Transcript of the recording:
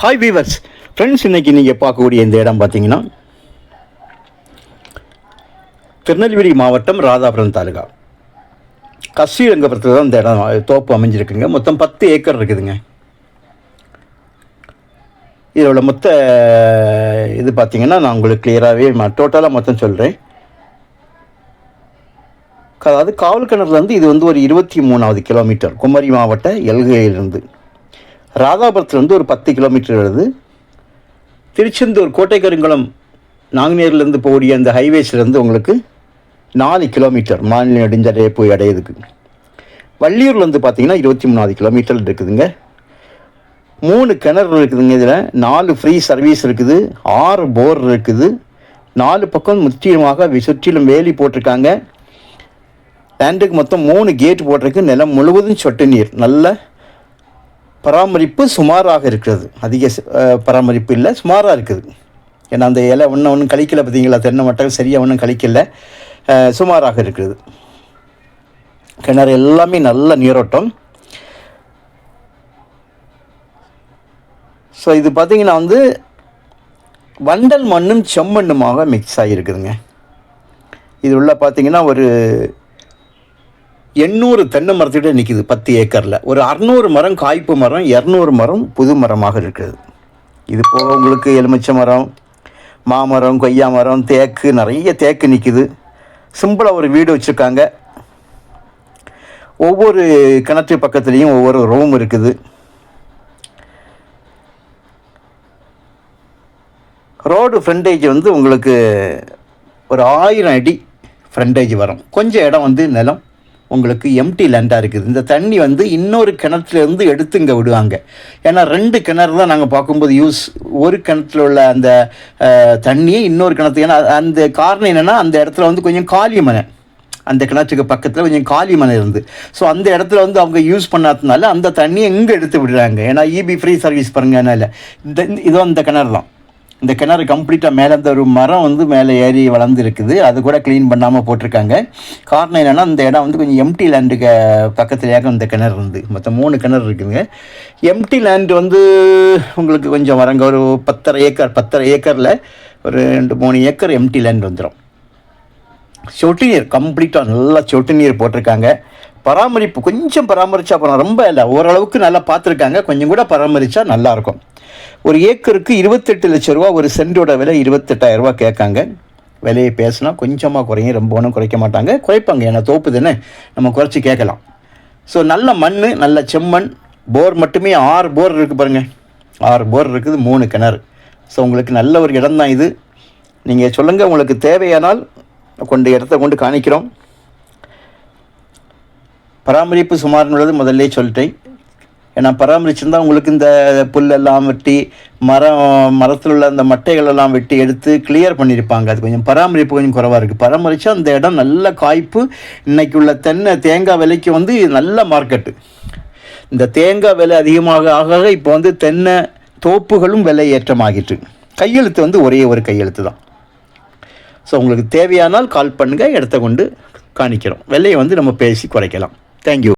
Hi viewers friends இன்றைக்கி நீங்கள் பார்க்கக்கூடிய இந்த இடம் பார்த்தீங்கன்னா திருநெல்வேலி மாவட்டம் ராதாபுரம் தாலுகா. கஸ்ரீரங்கபுரத்தில் தான் இந்த இடம் தோப்பு அமைஞ்சிருக்குங்க. மொத்தம் பத்து ஏக்கர் இருக்குதுங்க. இதோட மொத்த இது பார்த்திங்கன்னா நான் உங்களுக்கு கிளியராகவே டோட்டலாக மொத்தம் சொல்கிறேன் அதாவது காவல் கிணறுலேருந்து இது வந்து ஒரு இருபத்தி மூணாவது கிலோமீட்டர் குமரி மாவட்ட எல்கையிலிருந்து. ராதாபுரத்துலேருந்து ஒரு பத்து கிலோமீட்டர் வருது. திருச்செந்தூர் கோட்டைக்கருங்குளம் நாங்குநேரிலேருந்து போகக்கூடிய அந்த ஹைவேஸ்லேருந்து உங்களுக்கு நாலு கிலோமீட்டர் மாநில நெடுஞ்சாலையை போய் அடையிறதுக்கு. வள்ளியூர்லேருந்து பார்த்தீங்கன்னா இருபத்தி மூணாவது கிலோமீட்டர் இருக்குதுங்க. மூணு கிணறு இருக்குதுங்க இதில். நாலு ஃப்ரீ சர்வீஸ் இருக்குது. ஆறு போர் இருக்குது. நாலு பக்கம் முற்றிலுமாக சுற்றிலும் வேலி போட்டிருக்காங்க. லேண்டுக்கு மொத்தம் மூணு கேட் போட்டிருக்கு. நிலம் முழுவதும் சொட்டு நீர். நல்ல பராமரிப்பு சுமாராக இருக்கிறது. அதிக பராமரிப்பு இல்லை சுமாராக இருக்குது. ஏன்னா அந்த இலை ஒன்றும் ஒன்றும் கழிக்கல பார்த்தீங்களா தென்னை மட்டம் சரியாக ஒன்றும் கழிக்கல. சுமாராக இருக்கிறது கிணறு எல்லாமே நல்ல நீரோட்டம். ஸோ இது பார்த்திங்கன்னா வந்து வண்டல் மண்ணும் செம்மண்ணுமாக மிக்ஸ் ஆகியிருக்குதுங்க. இது உள்ள பார்த்தீங்கன்னா ஒரு எண்ணூறு தென்னை மரத்துக்கிட்ட நிற்கிது பத்து ஏக்கரில். ஒரு அறநூறு மரம் காய்ப்பு மரம் இரநூறு மரம் புது மரமாக இருக்கிறது. இது போக உங்களுக்கு எலுமிச்சை மரம் மாமரம் கொய்யா மரம் தேக்கு நிறைய தேக்கு நிற்கிது சிம்பிளாக ஒரு வீடு வச்சுருக்காங்க. ஒவ்வொரு கிணற்று பக்கத்துலேயும் ஒவ்வொரு ரூம் இருக்குது. ரோடு ஃப்ரண்டேஜ் வந்து உங்களுக்கு ஒரு ஆயிரம் அடி ஃப்ரண்டேஜ் வரும். கொஞ்சம் இடம் வந்து நிலம். உங்களுக்கு எம்டி லேண்டாக இருக்குது. இந்த தண்ணி வந்து இன்னொரு கிணத்துலேருந்து எடுத்து இங்கே விடுவாங்க. ஏன்னா ரெண்டு கிணறு தான் நாங்கள் பார்க்கும்போது யூஸ் ஒரு கிணத்துல உள்ள அந்த தண்ணியை இன்னொரு கிணத்து. ஏன்னா அந்த காரணம் என்னென்னா அந்த இடத்துல வந்து கொஞ்சம் காலி மனை அந்த கிணற்றுக்கு பக்கத்தில் கொஞ்சம் காலி மனை இருந்து. ஸோ அந்த இடத்துல வந்து அவங்க யூஸ் பண்ணாததுனால அந்த தண்ணியை இங்கே எடுத்து விடுறாங்க. ஏன்னா இபி ஃப்ரீ சர்வீஸ் பாருங்க அதனால். இந்த இதோ அந்த கிணறு தான். இந்த கிணறு கம்ப்ளீட்டாக மேலே அந்த ஒரு மரம் வந்து மேலே ஏறி வளர்ந்து இருக்குது அது கூட க்ளீன் பண்ணாமல் போட்டிருக்காங்க. காரணம் என்னென்னா இந்த இடம் வந்து கொஞ்சம் எம்டி லேண்டுக்கு பக்கத்துலேயாக இந்த கிணறு இருந்து. மொத்தம் மூணு கிணறு இருக்குதுங்க. எம்டி லேண்ட் வந்து உங்களுக்கு கொஞ்சம் வரங்க ஒரு பத்தரை ஏக்கர் பத்தரை ஏக்கரில் ஒரு ரெண்டு மூணு ஏக்கர் எம்டி லேண்ட் வந்துடும் சொட்டு நீர் கம்ப்ளீட்டாக நல்லா சொட்டு நீர் போட்டிருக்காங்க. பராமரிப்பு கொஞ்சம் பராமரித்தா போகிறோம் ரொம்ப இல்லை ஓரளவுக்கு நல்லா பார்த்துருக்காங்க. கொஞ்சம் கூட பராமரித்தா நல்லாயிருக்கும். ஒரு ஏக்கருக்கு இருபத்தெட்டு லட்ச ரூபா ஒரு சென்டோட விலை இருபத்தெட்டாயிரம் ரூபா கேட்காங்க. விலையை பேசினா கொஞ்சமாக குறையும் ரொம்ப ஒன்றும் குறைக்க மாட்டாங்க. குறைப்பாங்க ஏன்னா தோப்பு தானே நம்ம குறைச்சி கேட்கலாம். ஸோ நல்ல மண் நல்ல செம்மண் போர் மட்டுமே ஆறு போர் இருக்குது பாருங்கள் ஆறு போர் இருக்குது மூணு கிணறு. ஸோ உங்களுக்கு நல்ல ஒரு இடம் தான் இது. நீங்கள் சொல்லுங்கள் உங்களுக்கு தேவையானால் கொண்டு இடத்த கொண்டு காணிக்கிறோம். பராமரிப்பு சுமார்ன்றது முதல்ல சொல்லிட்டேன். ஏன்னா பராமரிச்சிருந்தால் உங்களுக்கு இந்த புல்லெல்லாம் வெட்டி மரம் மரத்தில் உள்ள அந்த மட்டைகளெல்லாம் வெட்டி எடுத்து கிளியர் பண்ணியிருப்பாங்க அது கொஞ்சம் பராமரிப்பு கொஞ்சம் குறைவாக இருக்குது பராமரித்தா அந்த இடம் நல்ல காய்ப்பு. இன்றைக்கி உள்ள தென்னை தேங்காய் விலைக்கு வந்து நல்ல மார்க்கெட்டு இந்த தேங்காய் விலை அதிகமாக ஆக ஆக இப்போ வந்து தென்னை தோப்புகளும் விலை ஏற்றமாகிட்டு. கையெழுத்து வந்து ஒரே ஒரு கையெழுத்து தான். ஸோ உங்களுக்கு தேவையானால் கால் பண்ணுங்கள் இடத்த கொண்டு காணிக்கிறோம். விலையை வந்து நம்ம பேசி குறைக்கலாம். தேங்க்யூ